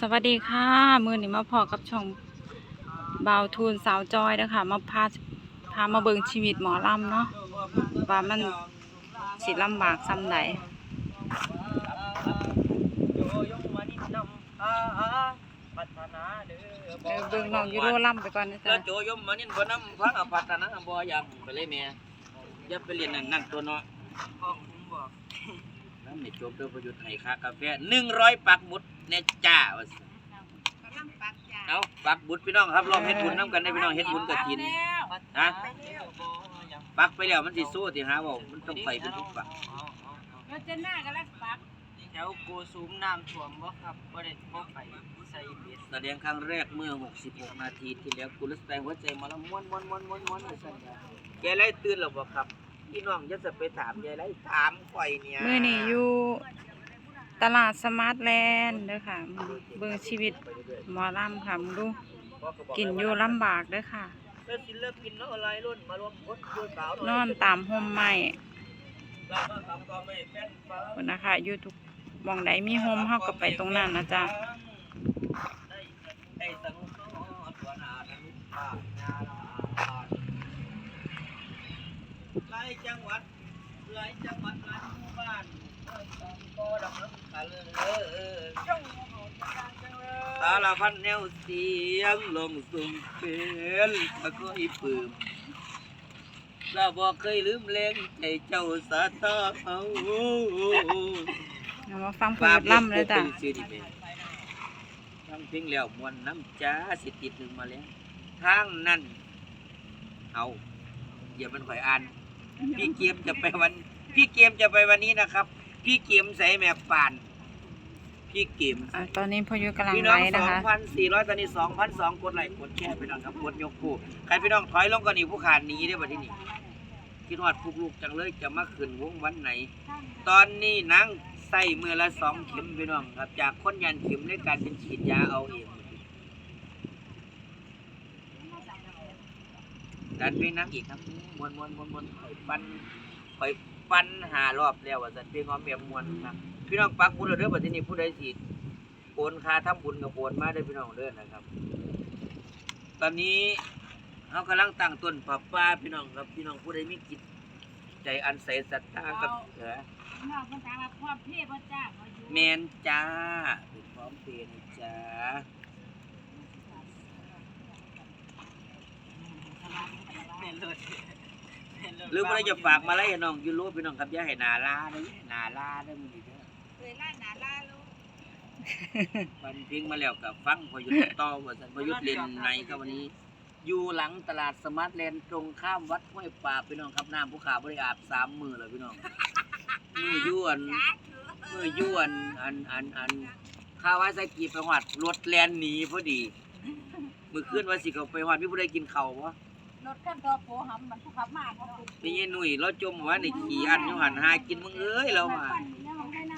สวัสดีค่ะ มือนี้มาพอกับช่องบาวทูนสาวจอยนะคะมาพาพามาเบิ่งชีวิตหมอลำเนาะว่ามันสิลำบากซ้ำใดเออเบิ่งน้องยูโรลำไปก่อนนะแล้จ๊ะวโจยมมานี่บ่นำพังอภัตนะบ่อยากไปเลยแม่อย่าไปเรียนนั่นนั่นตัวเนาะพ่อผมบอก น้ำนี่โจมเด้อประยุทธ์ให้ค่ากาแฟ100ปักหมุดแน่จ้าว่าซั่นเอาปักบุญพี่น้องครับลองเฮ็ดบุญนํกันได้พี่น้องเฮ็ดบุญกฐินฮะปักไปแล้วมันสิสู้สิหาบ่มันต้องไปเป็นทุกปักเราจะหน้ากันแล้วปักแถวโกสูมน้ำท่วมบ่ครับบ่ได้บ่ไปใส่เบ็ดแสดงครั้งแรกเมื่อ 66 นาทีที่แล้วคุณรัสแตงหัวใจมาแล้วม้วนม้วนม้วนม้วนม้วนว่าซั่นแกไล่ตื่นแล้วบ่ครับ พี่น้องจะจะไปถามยายไล่ถามข่อยเนี่ยมือนี้อยู่ตลาดสมาร์ทแลนด์เด้อค่ะ เบิ่งชีวิตหมอลำค่ะมึงดูกินอยู่ลำบากเด้อค่ะ แล้วศิลปินแล้วอะไรรุ่นมารวมพดด้วยสาวนอนตามห่มไม้เราก็ทำก็ไม่เป็นฟ้า พุ่นนะคะอยู่ทุกหมองใดมีห่มเฮาก็ไปตรงนั้นนะจ๊ะ ได้ได้สังโตตัวหนาทั้งภาคงานหลายจังหวัดหลายจังหวัดหลายหมู่บ้านก็ดำน้ำกันเลย สารพันแนวเสียงลงสุ่มเป็นตะก็อีปืมเราบอกเคยลืมเล่งใจเจ้าสาตาเขาเอามาฟังเพูดล่ำเลยจ้ะชื่อดีเป็นฟังเพลงแล้วมวนน้ำจ้าสิติดหนึ่งมาแล้วทางนั้นเอาอย่ามันข่อยอ่าน พี่เกมจะไปวัน พี่เกมจะไปวันนี้นะครับ พี่เกมใส่แม่ป่าน พี่เกมอะตอนนี้พออยู่กำลังพี่ไลน้องฟ์สนะองคะพันสี่ร้อยตอนนี้สองพันสองกดไลค์กดแชร์พี่น้องครับกดยกคู่ใครพี่น้องถอยลงก่อนนี่ผู้ขาดหนีได้อบัดนี้นี่คิดฮอดพวกลูกจังเลยจะมาขึ้นวงวันไหน ตอนนี้นั่งใส่มือละสองเข็มพี่น้องครับ จากคนยันเข็มในการเป็นฉีดยาเอาเองดันไปนั่งอีกครับมวนมวนมวนมวนข่อยปั้นข่อยปั้นหารอบแล้วว่าสันเพลงหอมแบบมวนครับ พี่น้องปักบุญแล้วเด้อบัดนี้ผู้ใดสิโอนค่าทำบุญกับโอนมาได้อพี่น้องเด้อนะครับ ตอนนี้เรากำลังตั้งต้นปรับปลาพี่น้องครับพี่น้องผู้ใดมีจิตใจอันใสศรัทธากับเออน้องคนถามว่าความเพียรพระเจ้าเขาอยู่แมนจ้าเป็นพร้อมเพย์นะจ้าหรือว่าจะฝากมาไล่น้องอยูโรพี่น้องครับอย่าให้นาลาเด้อนาลาเด้อมึงนี่เด้อเคย ล่าหนาล่าลูกวันเพิงมาแล้วกับฟังพอยุทธ์ต่อว่าสันพอยุทธ์เล่นในครับวันนี้ อยู่หลังตลาดสมาร์ทแลนด์ตรงข้ามวัดห้วยป่าพี่น้องครับน้ำภูเขาบริอาบสามมือเลยพี่น้องมือยวนมือยวนอันอันอันข้าวว่าใส่กีไปหอดรถแลนหนีพอดีมือขึ้นว่าสิเขาไปหอดพี่ผู้ใดกินเข่าววะรถขั้นตัวโผหำมันผู้ขับมาเขาคือพี่ยี่หนุ่ยเราจมว่าในขี่อันอยูหันหากินมึงเอ้ยเรามาปั่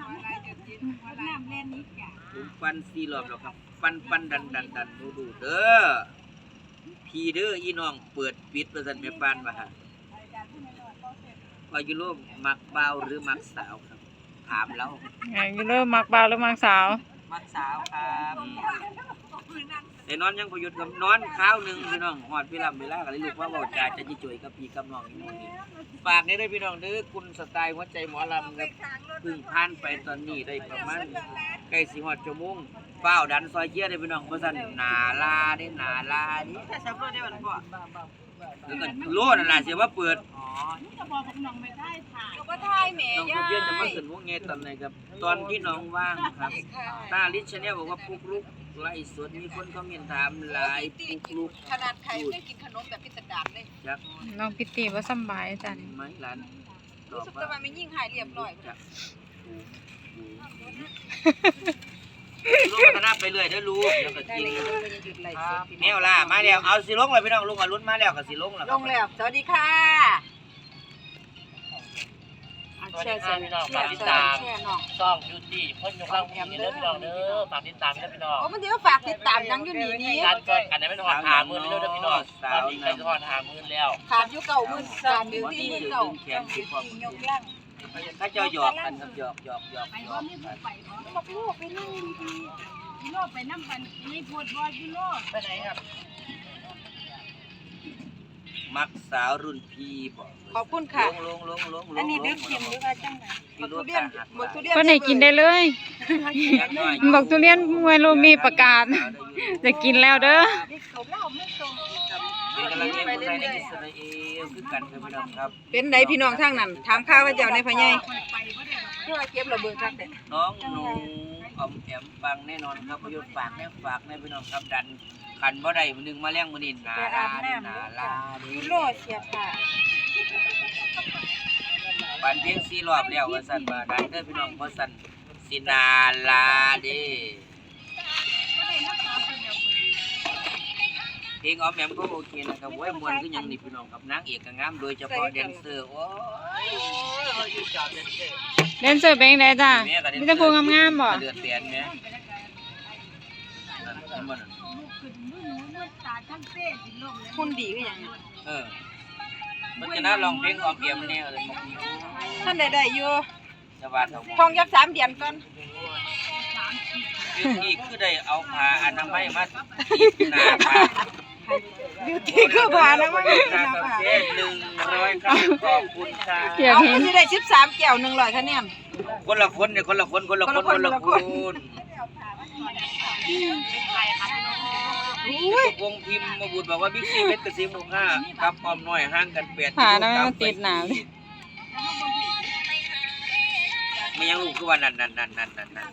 นนี่เขาได้น้ำอะไรจะกินน้ำเล่นนี้จ้ะผมปันสี่รอบแล้วครับปันปันดันดันดันดูดูเด้อพี่เด้ออีน้องเปิดปิดประสันไม่ปานว่าฮะพอยูโรมักเบาหรือมักสาวครับ ถามแล้วอะยูโรมักบ่าวหรือมักสาว มักสาวครับ ไอ้นอนยังพอหยุดกับนอนข้าวหนึ่งพี่น้องหอดพี่ลำเวลาก็เลยลูกว่าเบาจ่าจะจิจุยกับพี่กับน้องอยู่หมดนี่ฝากนี่ได้อพี่น้องเด้อคุณสไตล์หัวใจหมอลำครับเพิ่งผ่านไปตอนนี้ได้ประมาณใกล้สิหอดชั่วโมงเฝ้าวดันซอยเชียร์ได้อพี่น้องเพราะสั่นหนาลาได้หนาลาดิแค่ซับเบอร์ได้บ่ล่ะพ่อแล้วก็โลดนั่นล่ะเสียว่าเปิดอ๋อ นี่จะบอกกับน้องไม่ได้ถ่ายก็ทายแหม่น้องยาเขาเพียนจะมาขึ้นวงเงตอนไหนครับ ตอนที่น้องว่างครับ ตาลิชเนี่ยบอกว่าปุกลุกไล่สดมีคนคอมเมนต์ถามหลายปุกลุกขนาดใครไม่ได้กินขนมแบบพิสดารเลยจักน้องพิตตี้ว่าสำบายจ้ะนี่ไหมหลานตอรู้บสึกว่าว่ามันไม่ยิ่งหายเรียบร้อยจักลูกพัฒนาไปเรื่อยได้อลูกเดี๋ยวก็ได้กินเลยลงไปหยุดไหลสดแมวล่ามาแล้วเอาสิลงเลยพี่น้องลุงอรุณมาแล้วก็สิลงแล้วลงแล้วสวัสดีค่ะส วัสดีครับพี่น้องฝากติดตามแช่น้องช่องยูตี้พ่นยกข้างพี่เด้อพี่น้องเด้อฝากติดตามด้วยพี่น้องโอ้มันเดี๋ยวฝากติดตามยังอยู่นี่นี่การก่อนอันนั้นไม่ต้องหาหมื่นเด้อพี่น้องตอนนี้ใกล้จะทอดหาหมื่นแล้วขาดอยู่เก่าหมื่นสามหมื่นสี่หมื่นเก่าแขนที่ความยกล่างถ้าเจ้าหยอกกันครับหยอกหยอกหยอกไปหยบ่อกมีผู้ไปบ่บอกลูกไปนั่งดีพี่โลไปน้ำบันนี่พูดบอยูโรไปไหนครับ มักสาวรุ่นพี่บ่ขอบคุณค่ะ ลงลงลงลงลงอันนี้ดึกเข็มหรือว่าจังไงพี่บักรู้ทุเรียนตาหักบักทุเรียนก็ไหนกินได้เลยยังน้อยบอกทุเรียนมวยโลมีประกาศ จะกินแล้วเด้อนี่เขาเล่าไม่ตรงเป็นกำลังใจคนไทยในอิสราเอลคือกันครับพี่น้องครับ เป็นไดพี่น้องทางนั้น ถามข้าวว่าเจ้าในพะไยที่ว่าเก็บระเบิดครับแต่น้องหนูออมแอมฟังแน่นอนครับประโยชน์ฝากแน่ฝากแน่พี่น้องครับดัน ขันบ่ได้มื้อหนึงมาแล้งมื้อนี้หนาลาเด้อหนาลาเด้ยูอโรเสียค่ะปันเพียงสี่รอบแล้วว่าสั่นว่าได้เด้อพี่น้องเพราะสั่นสินาลาเด้เพลงออมแอมก็โอเคนะครับโอ้ยมวนคือหยังนี่พี่น้องครับนางเอกก็งามโดยเฉพาะแดนเซอร์โอ้ยเราอยู่จอดเด็ดเล่นเสิร์ฟเป็นไงจ้ะมีแต่พูงามๆบ่เดือดแดนแม่นั่นเห็นบ่นั่นขึ้นมือหนู มือตาทั้งเส้นสิลมเลยคุณดีก็ยังเออมันจะน่าลองเพลงออมแอมแน่เลยมันท่านใดได้อยู่สวัสดีทองยับสามเดือนก่อนคือที่คือได้เอาผ้าอนามัยมาหน้าผ้าบิวตี้คือผ่านแล้วมั้งค่านะกาค่ะแฟหนึ่งร้อยครับขอบคุณค่ะอยากเอาเห็นคือสิได้สิบสามแก้วหนึ่งร้อยคะแนนคนละคนเนี่ยคนละคนคนละคนคคนนละละคคนน อุ้ย วงพิมพ์มาบุญบอกว่าบิ๊กซีเพชรกระซิมหกห้ากับออมน้อยห่างกันแปดผ่านะมันติดหนาวเลยไม่ยังลูกคือว่านั่นนั่นนั่นนั่นนั่นนั่น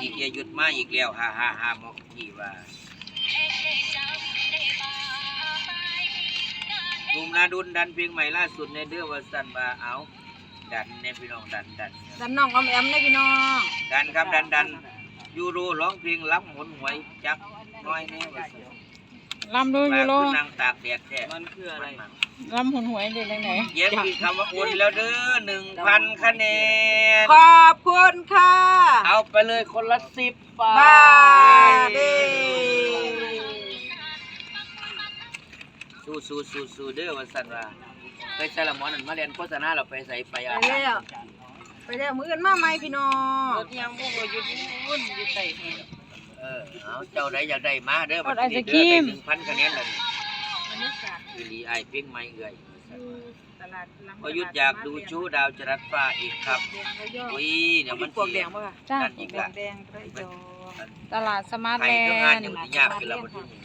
อีกอย่าหยุดมาอีกแล้วฮ่าฮ่าฮ่าบอกพี่ว่าลุมนาดุนดันเพลงใหม่ล่าสุดในเดือนวันสันบาเอาดันในพี่น้องดันดัน ดันน้องออมแอมเลยพี่น้อง ดันครับดันดัน ยูโรร้องเพลงล้ำหนหวยจักน้อยแน่ว่าสิลำดูยูโรคือนางตากแดดแท้มันคืออะไรลำหุนหวยดีจังไหนเย็นอีกคำว่าโอนแล้วเด้อหนึ่งพันคะแนน ขอบคุณค่ะ เอาไปเลยคนละสิบบาทบาทเด้สู้สู้สู้สู้เด้อวันสันว่าเคยใส่ละหมอนั่นมาเรียนโฆษณาเราไปใส่ไปไปอะแล้ว ไปแล้วมืออื่นมาไหมพี่น้องรถยางมุ่งเราอยู่นู่นอยู่ใต้นี่เออเอาเจ้าใดอยากได้มาเด้อกดไอศกรีมหนึ่งพันคะแนนเลยบรรยากาศอีหลีไอเพ่งไม่เอื่อยอยู่ตลาดหลังพอยุดอยากดูชูดาวจรัสฟ้าอีกครับแดงระยองอุ้ยเดี๋ยวมันปวกแดงป่ะค่ะจ้า นั่นอีกแดละ งแดงระยองตลาดสมาร์ทไทแลยเครื่องงานนยังด์มันยากขึ้นแล้ววันที่นี้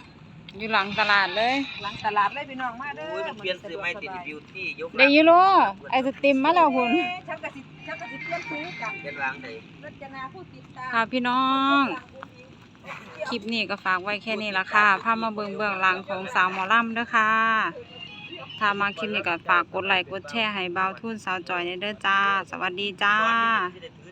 อยู่หลังตลาดเลย หลังตลาดเลยพี่น้องมาเด้อโอ้ยมันเปลี่ยนซื้อไม่ติดบิวตี้ยกเดี๋ยวยูโรไอศติมมาแล้วคุณฉันกะ สิฉันกะสิเปลี่ยนซื้อกันเป็นร้างใดรจนาผู้ติดตามค่ะพี่น้อง คลิปนี้ก็ฝากไว้แค่นี้ละค่ะพามาเบิ่งเบื้องหลังของสาวหมอลำเด้อค่ะ ถ้ามาคลิปนี้ก็ฝากกดไลค์กดแชร์ให้เบาทุนสาวจอยในเด้อจ้า สวัสดีจ้าที่ได้